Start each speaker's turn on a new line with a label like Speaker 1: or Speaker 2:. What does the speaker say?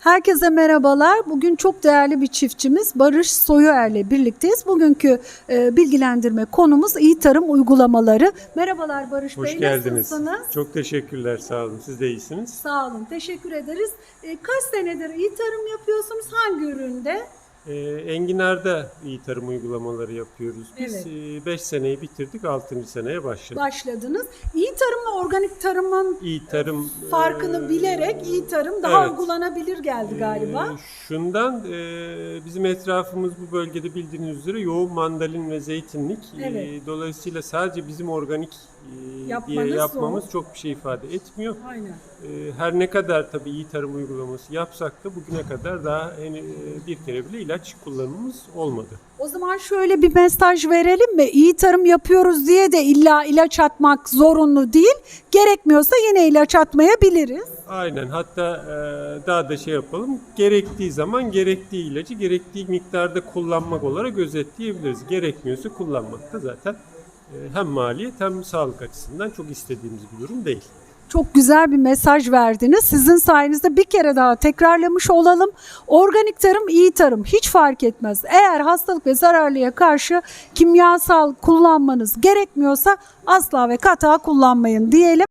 Speaker 1: Herkese merhabalar. Bugün çok değerli bir çiftçimiz Barış Soyuer'le birlikteyiz. Bugünkü e, bilgilendirme konumuz iyi tarım uygulamaları. Merhabalar Barış
Speaker 2: Hoş
Speaker 1: Bey.
Speaker 2: geldiniz.
Speaker 1: Nasılsınız?
Speaker 2: Çok teşekkürler, sağ olun. Siz de iyisiniz.
Speaker 1: Sağ olun. Teşekkür ederiz. E, kaç senedir iyi tarım yapıyorsunuz? Hangi üründe?
Speaker 2: Ee, Enginar'da iyi tarım uygulamaları yapıyoruz. Biz
Speaker 1: Evet.
Speaker 2: 5 seneyi bitirdik, 6. seneye başladık.
Speaker 1: Başladınız. İyi tarımla organik tarımın
Speaker 2: İyi tarım
Speaker 1: farkını
Speaker 2: e,
Speaker 1: bilerek iyi tarım daha
Speaker 2: evet.
Speaker 1: uygulanabilir geldi galiba.
Speaker 2: e, şundan e, bizim etrafımız bu bölgede bildiğiniz üzere yoğun mandalin ve zeytinlik. E,
Speaker 1: Evet.
Speaker 2: dolayısıyla sadece bizim organik e,
Speaker 1: Yapmanız
Speaker 2: yapmamız çok bir şey ifade etmiyor.
Speaker 1: Aynen.
Speaker 2: E, Her ne kadar tabii iyi tarım uygulaması yapsak da bugüne kadar daha e, bir kere bile ilaç kullanımımız olmadı.
Speaker 1: O zaman şöyle bir mesaj verelim mi? İyi tarım yapıyoruz diye de illa ilaç atmak zorunlu değil. Gerekmiyorsa yine ilaç atmayabiliriz.
Speaker 2: Aynen hatta e, daha da şey yapalım gerektiği zaman gerektiği ilacı gerektiği miktarda kullanmak olarak özetleyebiliriz. Gerekmiyorsa kullanmak da zaten hem maliyet hem sağlık açısından çok istediğimiz bir durum değil.
Speaker 1: Çok güzel bir mesaj verdiniz. Sizin sayenizde bir kere daha tekrarlamış olalım. Organik tarım, iyi tarım hiç fark etmez. Eğer hastalık ve zararlıya karşı kimyasal kullanmanız gerekmiyorsa asla ve kata kullanmayın diyelim.